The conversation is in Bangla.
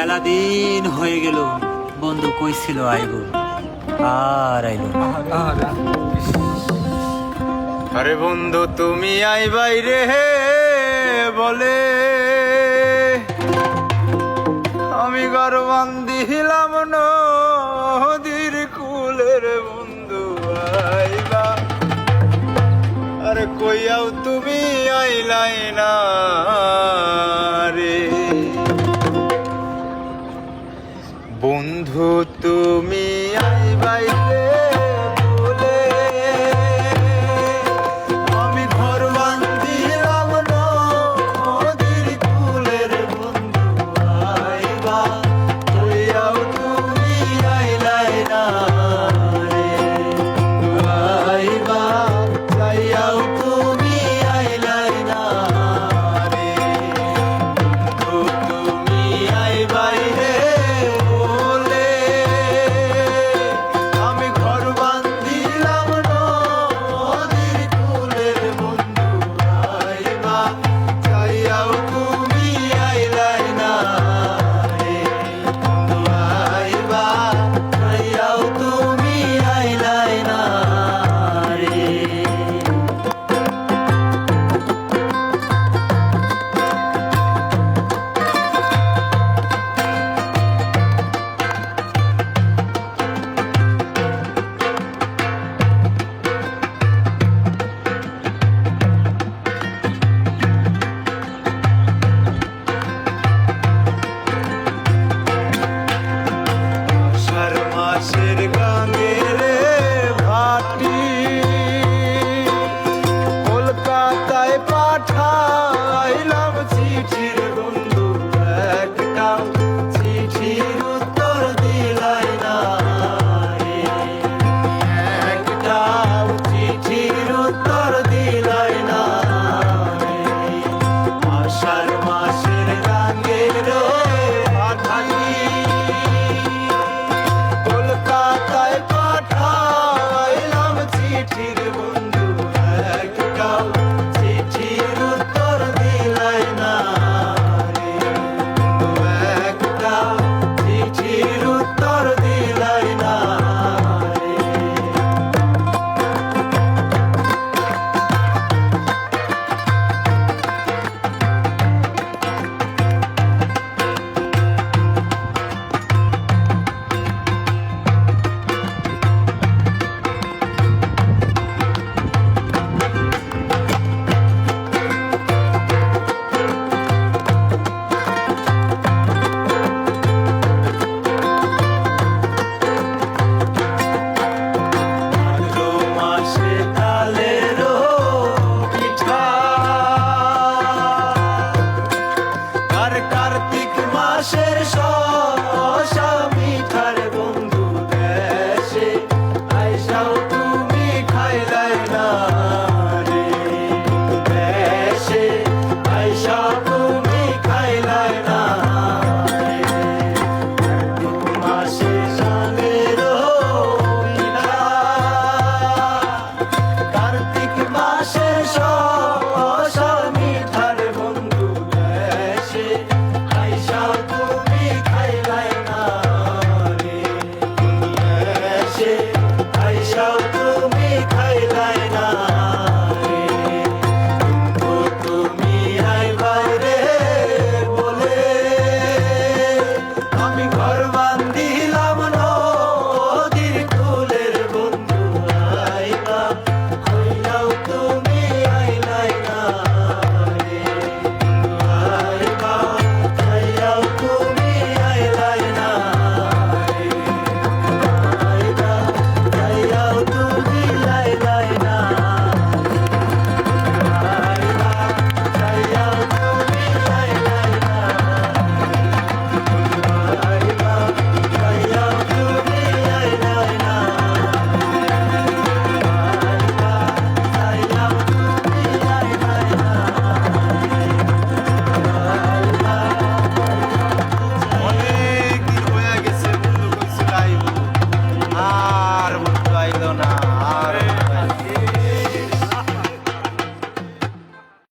বেলা দিন হয়ে গেল। বন্ধু কইছিল আইব। আর আইল আরে বন্ধু, তুমি আইবাই রে বলে। আমি গর্বান দিলাম নদীর কুলের বন্ধু আইবা। আরে কইয়াও তুমি আইলাই না রে। বন্ধু আকাশের সব